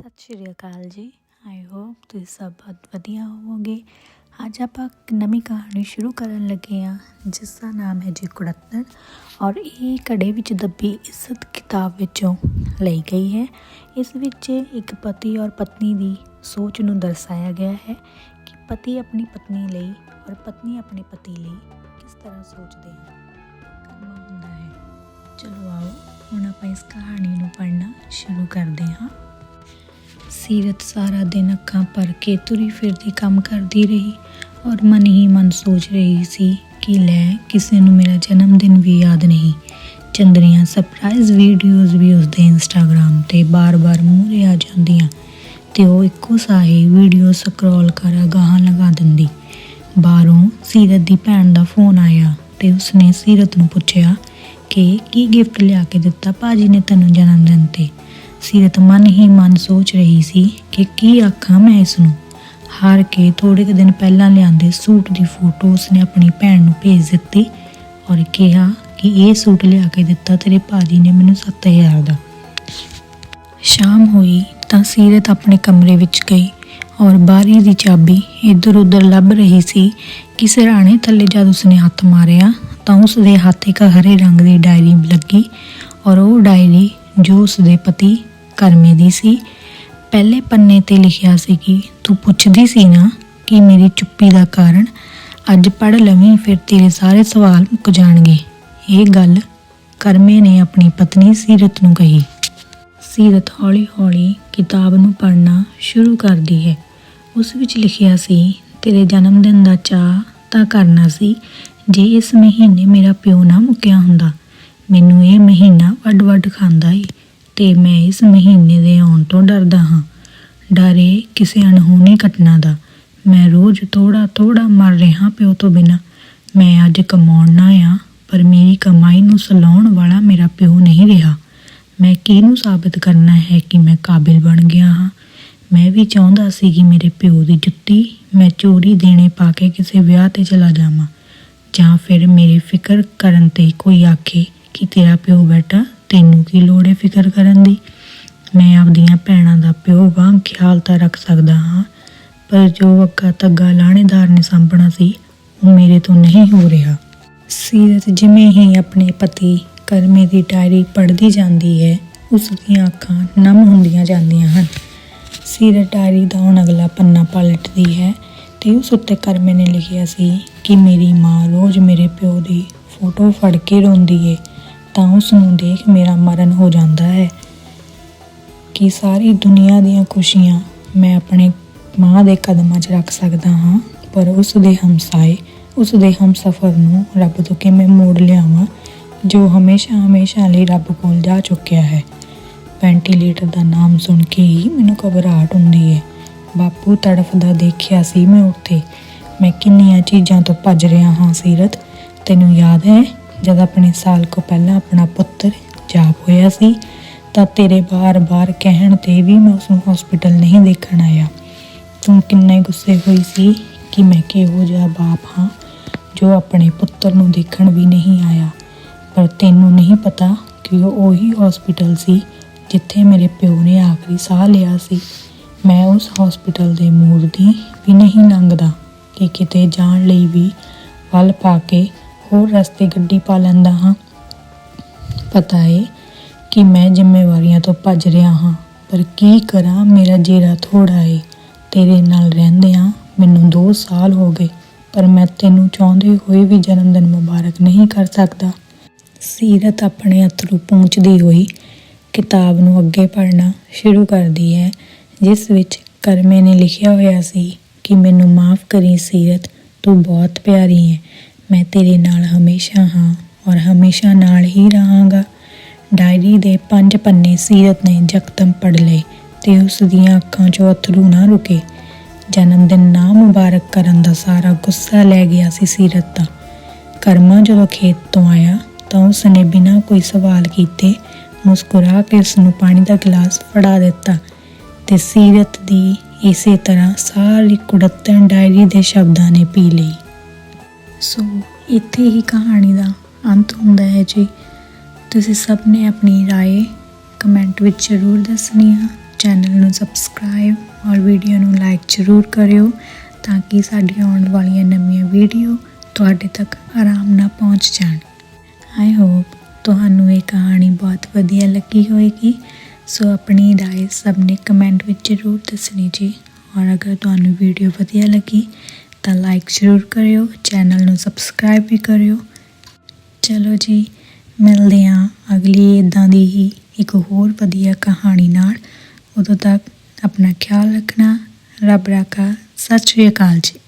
ਸਤਿ ਸ਼੍ਰੀ ਅਕਾਲ ਜੀ। I hope ਤੁਸੀਂ ਸਭ ਬਹੁਤ ਵਧੀਆ ਹੋਵੋਗੇ। ਅੱਜ ਆਪਾਂ ਇੱਕ ਨਵੀਂ ਕਹਾਣੀ ਸ਼ੁਰੂ ਕਰਨ ਲੱਗੇ ਹਾਂ, ਜਿਸ ਦਾ ਨਾਮ ਹੈ ਜੀ ਕੁੜੱਤਣ ਔਰ ਇਹ ਕੜੇ ਵਿੱਚ ਦੱਬੀ ਇੱਜ਼ਤ ਕਿਤਾਬ ਵਿੱਚੋਂ ਲਈ ਗਈ ਹੈ। ਇਸ ਵਿੱਚ ਇੱਕ ਪਤੀ ਔਰ ਪਤਨੀ ਦੀ ਸੋਚ ਨੂੰ ਦਰਸਾਇਆ ਗਿਆ ਹੈ ਕਿ ਪਤੀ ਆਪਣੀ ਪਤਨੀ ਲਈ ਔਰ ਪਤਨੀ ਆਪਣੇ ਪਤੀ ਲਈ ਕਿਸ ਤਰ੍ਹਾਂ ਸੋਚਦੇ ਹਨ। ਕਰਨਾ ਹੁੰਦਾ ਹੈ। ਚਲੋ ਆਓ, ਹੁਣ ਆਪਾਂ ਇਸ ਕਹਾਣੀ ਨੂੰ ਪੜ੍ਹਨਾ ਸ਼ੁਰੂ ਕਰਦੇ ਹਾਂ। ਸੀਰਤ ਸਾਰਾ ਦਿਨ ਅੱਖਾਂ ਭਰ ਕੇ ਤੁਰੀ ਫਿਰਦੀ ਕੰਮ ਕਰਦੀ ਰਹੀ ਔਰ ਮਨ ਹੀ ਮਨ ਸੋਚ ਰਹੀ ਸੀ ਕਿ ਲੈ ਕਿਸੇ ਨੂੰ ਮੇਰਾ ਜਨਮ ਦਿਨ ਵੀ ਯਾਦ ਨਹੀਂ। ਚੰਦਰੀਆਂ ਸਰਪ੍ਰਾਈਜ਼ ਵੀਡੀਓਜ਼ ਵੀ ਉਸਦੇ ਇੰਸਟਾਗ੍ਰam ਤੇ ਬਾਰ-ਬਾਰ ਮੂਹਰੇ ਆ ਜਾਂਦੀਆਂ ਤੇ ਉਹ ਇੱਕੋ ਸਾਹੀ ਵੀਡੀਓ ਸਕਰੋਲ ਕਰ ਗਾਹਾਂ ਲਗਾ ਦਿੰਦੀ। ਬਾਹਰੋਂ ਸੀਰਤ ਦੀ ਭੈਣ ਦਾ ਫੋਨ ਆਇਆ ਤੇ ਉਸਨੇ ਸੀਰਤ ਨੂੰ ਪੁੱਛਿਆ ਕਿ ਕੀ ਗਿਫਟ ਲਿਆ ਕੇ ਦਿੱਤਾ ਭਾਜੀ ਨੇ ਤੈਨੂੰ ਜਨਮ ਦਿਨ ਤੇ? ਸੀਰਤ ਮਨ ਹੀ ਮਨ ਸੋਚ ਰਹੀ ਸੀ ਕਿ ਕੀ ਆਖਾਂ ਮੈਂ ਇਸ ਨੂੰ ਹਾਰ ਕੇ ਥੋੜੇ ਕੁ ਦਿਨ ਪਹਿਲਾਂ ਲਿਆਂਦੇ ਸੂਟ ਦੀ ਫੋਟੋ ਉਸਨੇ ਆਪਣੀ ਭੈਣ ਨੂੰ ਭੇਜ ਦਿੱਤੀ ਔਰ ਕਿਹਾ ਕਿ ਇਹ ਸੂਟ ਲਿਆ ਕੇ ਦਿੱਤਾ ਤੇਰੇ ਭਾਜੀ ਨੇ ਮੈਨੂੰ 7000 ਦਾ। ਸ਼ਾਮ ਹੋਈ ਤਾਂ ਸੀਰਤ ਆਪਣੇ ਕਮਰੇ ਵਿੱਚ ਗਈ ਔਰ ਬਾਰੀ ਦੀ ਚਾਬੀ ਇੱਧਰ ਉੱਧਰ ਲੱਭ ਰਹੀ ਸੀ ਕਿ ਸਿਰਹਾਣੇ ਥੱਲੇ ਜਦ ਉਸਨੇ ਹੱਥ ਮਾਰਿਆ ਤਾਂ ਉਸ ਦੇ ਹੱਥ ਇੱਕ ਹਰੇ ਰੰਗ ਦੀ ਡਾਇਰੀ ਲੱਗੀ ਔਰ ਉਹ ਡਾਇਰੀ ਜੋ ਉਸ ਦੇ ਪਤੀ ਕਰਮੇ ਦੀ ਸੀ। ਪਹਿਲੇ ਪੰਨੇ ਤੇ ਲਿਖਿਆ ਸੀ ਕਿ ਤੂੰ ਪੁੱਛਦੀ ਸੀ ਨਾ ਕਿ ਮੇਰੀ ਚੁੱਪੀ ਦਾ ਕਾਰਨ ਅੱਜ ਪੜ ਲਵੀਂ, ਫਿਰ ਤੇਰੇ ਸਾਰੇ ਸਵਾਲ ਮੁੱਕ ਜਾਣਗੇ। ਇਹ ਗੱਲ ਕਰਮੇ ਨੇ ਆਪਣੀ ਪਤਨੀ ਸੀਰਤ ਨੂੰ ਕਹੀ। ਸੀਰਤ ਹੌਲੀ-ਹੌਲੀ ਕਿਤਾਬ ਨੂੰ ਪੜ੍ਹਨਾ ਸ਼ੁਰੂ ਕਰਦੀ ਹੈ। ਉਸ ਵਿੱਚ ਲਿਖਿਆ ਸੀ, ਤੇਰੇ ਜਨਮ ਦਿਨ ਦਾ ਚਾਅ ਤਾਂ ਕਰਨਾ ਸੀ ਜੇ ਇਸ ਮਹੀਨੇ ਮੇਰਾ ਪਿਓ ਨਾ ਮੁੱਕਿਆ ਹੁੰਦਾ। ਮੈਨੂੰ ਇਹ ਮਹੀਨਾ ਵੱਡ-ਵੱਡ ਖਾਂਦਾ ਏ। ਤੇ ਮੈਂ ਇਸ ਮਹੀਨੇ ਦੇ ਆਉਣ ਤੋਂ ਡਰਦਾ ਹਾਂ। ਡਰੇ ਕਿਸੇ ਅਣਹੋਣੀ ਘਟਨਾ ਦਾ। ਮੈਂ ਰੋਜ਼ ਥੋੜਾ ਥੋੜਾ ਮਰ ਰਿਹਾ ਪਿਓ ਤੋਂ ਬਿਨਾ। ਮੈਂ ਅੱਜ ਕਮਾਉਣ ਨਾ ਆ ਪਰ ਮੇਰੀ ਕਮਾਈ ਨੂੰ ਸਲਾਉਣ ਵਾਲਾ ਮੇਰਾ ਪਿਓ ਨਹੀਂ ਰਿਹਾ। ਮੈਂ ਕਿਹਨੂੰ ਸਾਬਿਤ ਕਰਨਾ ਹੈ ਕਿ ਮੈਂ ਕਾਬਿਲ ਬਣ ਗਿਆ ਹਾਂ? ਮੈਂ ਵੀ ਚਾਹੁੰਦਾ ਸੀ ਕਿ ਮੇਰੇ ਪਿਓ ਦੀ ਜੁੱਤੀ ਮੈਂ ਚੋਰੀ ਦੇਣੇ ਪਾ ਕੇ ਕਿਸੇ ਵਿਆਹ ਤੇ ਚਲਾ ਜਾਵਾਂ। ਜਾਂ ਫਿਰ ਮੇਰੇ ਫਿਕਰ ਕਰਨ ਤੇ ਕੋਈ ਆਖੇ ਕਿ ਤੇਰਾ ਪਿਓ ਬੈਠਾ ਤੈਨੂੰ ਕੀ ਲੋੜ ਹੈ ਫਿਕਰ ਕਰਨ ਦੀ? ਮੈਂ ਆਪਦੀਆਂ ਭੈਣਾਂ ਦਾ ਪਿਓ ਵਾਂਗ ਖਿਆਲ ਤਾਂ ਰੱਖ ਸਕਦਾ ਹਾਂ, ਪਰ ਜੋ ਅੱਗਾ ਤੱਗਾ ਲਾਣੇਦਾਰ ਨੇ ਸਾਂਭਣਾ ਸੀ, ਉਹ ਮੇਰੇ ਤੋਂ ਨਹੀਂ ਹੋ ਰਿਹਾ। ਸੀਰਤ ਜਿਵੇਂ ਹੀ ਆਪਣੇ ਪਤੀ ਕਰਮੇ ਦੀ ਡਾਇਰੀ ਪੜ੍ਹਦੀ ਜਾਂਦੀ ਹੈ, ਉਸ ਦੀਆਂ ਅੱਖਾਂ ਨਮ ਹੁੰਦੀਆਂ ਜਾਂਦੀਆਂ ਹਨ। ਸੀਰਤ ਡਾਇਰੀ ਦਾ ਹੁਣ ਅਗਲਾ ਪੰਨਾ ਪਲਟਦੀ ਹੈ ਤੇ ਉਸ ਉੱਤੇ ਕਰਮੇ ਨੇ ਲਿਖਿਆ ਸੀ ਕਿ ਮੇਰੀ ਮਾਂ ਰੋਜ਼ ਮੇਰੇ ਪਿਓ ਦੀ ਫੋਟੋ ਫੜ ਕੇ ਰੋਂਦੀ ਏ। ਤਾਂ ਉਸ ਨੂੰ ਦੇਖ ਮੇਰਾ ਮਰਨ ਹੋ ਜਾਂਦਾ ਹੈ ਕਿ ਸਾਰੀ ਦੁਨੀਆ ਦੀਆਂ ਖੁਸ਼ੀਆਂ ਮੈਂ ਆਪਣੇ ਮਾਂ ਦੇ ਕਦਮਾਂ 'ਚ ਰੱਖ ਸਕਦਾ ਹਾਂ, ਪਰ ਉਸ ਦੇ ਹਮਸਾਏ, ਉਸ ਦੇ ਹਮਸਫਰ ਨੂੰ ਰੱਬ ਤੋਂ ਕਿਵੇਂ ਮੋੜ ਲਿਆਵਾਂ, ਜੋ ਹਮੇਸ਼ਾ ਹਮੇਸ਼ਾ ਲਈ ਰੱਬ ਕੋਲ ਜਾ ਚੁੱਕਿਆ ਹੈ। ਵੈਂਟੀਲੇਟਰ ਦਾ ਨਾਮ ਸੁਣ ਕੇ ਹੀ ਮੈਨੂੰ ਘਬਰਾਹਟ ਹੁੰਦੀ ਹੈ। ਬਾਪੂ ਤੜਫਦਾ ਦੇਖਿਆ ਸੀ ਮੈਂ ਉੱਥੇ। ਮੈਂ ਕਿੰਨੀਆਂ ਚੀਜ਼ਾਂ ਤੋਂ ਭੱਜ ਰਿਹਾ ਹਾਂ ਸੀਰਤ, ਤੈਨੂੰ ਯਾਦ ਹੈ? ਜਦ ਆਪਣੇ ਸਾਲ ਕੋ ਪਹਿਲਾਂ ਆਪਣਾ ਪੁੱਤਰ ਜਾਪ ਹੋਇਆ ਸੀ, ਤਾਂ ਤੇਰੇ ਬਾਰ-ਬਾਰ ਕਹਿਣ ਤੇ ਵੀ ਮੈਂ ਉਸ ਨੂੰ ਹਸਪੀਟਲ ਨਹੀਂ ਦੇਖਣ ਆਇਆ। ਤੂੰ ਕਿੰਨੇ ਗੁੱਸੇ ਹੋਈ ਸੀ ਕਿ ਮੈਂ ਕਿਹੋ ਜਿਹਾ ਬਾਪ ਹਾਂ, ਜੋ ਆਪਣੇ ਪੁੱਤਰ ਨੂੰ ਦੇਖਣ ਵੀ ਨਹੀਂ ਆਇਆ। ਪਰ ਤੈਨੂੰ ਨਹੀਂ ਪਤਾ ਕਿ ਉਹ ਉਹੀ ਹਸਪੀਟਲ ਸੀ, ਜਿੱਥੇ ਮੇਰੇ ਪਿਓ ਨੇ ਆਖਰੀ ਸਾਹ ਲਿਆ ਸੀ। ਮੈਂ ਉਸ ਹਸਪੀਟਲ ਦੇ ਮੂਰ ਦੀ ਵੀ ਨਹੀਂ ਲੰਘਦਾ ਕਿ ਕਿਤੇ ਜਾਣ ਲਈ ਵੀ ਵੱਲ ਪਾ ਕੇ ਹੋਰ ਰਸਤੇ ਗੱਡੀ ਪਾ ਲੈਂਦਾ ਹਾਂ। ਪਤਾ ਏ ਕਿ ਮੈਂ ਜ਼ਿੰਮੇਵਾਰੀਆਂ ਤੋਂ ਭੱਜ ਰਿਹਾ ਹਾਂ, ਪਰ ਕੀ ਕਰਾਂ, ਮੇਰਾ ਜੇਰਾ ਥੋੜਾ ਏ। ਤੇਰੇ ਨਾਲ ਰਹਿੰਦਿਆਂ ਮੈਨੂੰ 2 ਸਾਲ ਹੋ ਗਏ, ਪਰ ਮੈਂ ਤੈਨੂੰ ਚਾਹੁੰਦੇ ਹੋਏ ਵੀ ਜਨਮ ਦਿਨ ਮੁਬਾਰਕ ਨਹੀਂ ਕਰ ਸਕਦਾ। ਸੀਰਤ ਆਪਣੇ ਅਥਰੂ ਪਹੁੰਚਦੀ ਹੋਈ ਕਿਤਾਬ ਨੂੰ ਅੱਗੇ ਪੜ੍ਹਨਾ ਸ਼ੁਰੂ ਕਰਦੀ ਹੈ, ਜਿਸ ਵਿੱਚ ਕਰਮੇ ਨੇ ਲਿਖਿਆ ਹੋਇਆ ਸੀ ਕਿ ਮੈਨੂੰ ਮਾਫ ਕਰੀ ਸੀਰਤ, ਤੂੰ ਬਹੁਤ ਪਿਆਰੀ ਹੈ ਮੈਂ ਤੇਰੇ ਨਾਲ ਹਮੇਸ਼ਾ ਹਾਂ ਔਰ ਹਮੇਸ਼ਾ ਨਾਲ ਹੀ ਰਹਾਂਗਾ। ਡਾਇਰੀ ਦੇ ਪੰਜ ਪੰਨੇ ਸੀਰਤ ਨੇ ਜਕਦਮ ਪੜ ਲਏ ਤੇ ਉਸ ਦੀਆਂ ਅੱਖਾਂ 'ਚੋਂ ਅਥਰੂ ਨਾ ਰੁਕੇ। ਜਨਮ ਦਿਨ ਨਾ ਮੁਬਾਰਕ ਕਰਨ ਦਾ ਸਾਰਾ ਗੁੱਸਾ ਲੈ ਗਿਆ ਸੀ ਸੀਰਤ ਦਾ। ਕਰਮਾ ਜਦੋਂ ਖੇਤ ਤੋਂ ਆਇਆ ਤਾਂ ਉਸ ਨੇ ਬਿਨਾਂ ਕੋਈ ਸਵਾਲ ਕੀਤੇ ਮੁਸਕਰਾ ਕੇ ਉਸ ਨੂੰ ਪਾਣੀ ਦਾ ਗਲਾਸ ਫੜਾ ਦਿੱਤਾ ਤੇ ਸੀਰਤ ਦੀ ਇਸੇ ਤਰ੍ਹਾਂ ਸਾਰੀ ਕੁੜੱਤਣ ਡਾਇਰੀ ਦੇ ਸ਼ਬਦਾਂ ਨੇ ਪੀ ਲਈ। ਸੋ ਇੱਥੇ ਹੀ ਕਹਾਣੀ ਦਾ ਅੰਤ ਹੁੰਦਾ ਹੈ ਜੀ ਤੁਸੀਂ ਸਭ ਨੇ ਆਪਣੀ رائے ਕਮੈਂਟ ਵਿੱਚ ਜ਼ਰੂਰ ਦੱਸਣੀ ਆ ਚੈਨਲ ਨੂੰ ਸਬਸਕ੍ਰਾਈਬ ਔਰ ਵੀਡੀਓ ਨੂੰ ਲਾਈਕ ਜ਼ਰੂਰ ਕਰਿਓ ਤਾਂ ਕਿ ਸਾਡੀਆਂ ਆਉਣ ਵਾਲੀਆਂ ਨਵੀਆਂ ਵੀਡੀਓ ਤੁਹਾਡੇ ਤੱਕ ਆਰਾਮ ਨਾਲ ਪਹੁੰਚ ਜਾਣ ਆਈ ਹੋਪ ਤੁਹਾਨੂੰ ਇਹ ਕਹਾਣੀ ਬਹੁਤ ਵਧੀਆ ਲੱਗੀ ਹੋਵੇਗੀ ਸੋ ਆਪਣੀ ਰਾਏ ਸਭ ਨੇ ਕਮੈਂਟ ਵਿੱਚ ਜ਼ਰੂਰ ਦੱਸਣੀ ਜੀ ਔਰ ਅਗਰ ਤੁਹਾਨੂੰ ਵੀਡੀਓ ਵਧੀਆ ਲੱਗੀ ਤਾਂ ਲਾਈਕ ਜ਼ਰੂਰ ਕਰਿਓ ਚੈਨਲ ਨੂੰ ਸਬਸਕ੍ਰਾਈਬ ਵੀ ਕਰਿਓ। ਚਲੋ ਜੀ, ਮਿਲਦੇ ਹਾਂ ਅਗਲੀ ਇਦਾਂ ਦੀ ਹੀ ਇੱਕ ਹੋਰ ਵਧੀਆ ਕਹਾਣੀ ਨਾਲ। ਉਦੋਂ ਤੱਕ ਆਪਣਾ ਖਿਆਲ ਰੱਖਣਾ, ਰੱਬ ਰਾਖਾ, ਸਤਿ ਸ਼੍ਰੀ ਅਕਾਲ ਜੀ।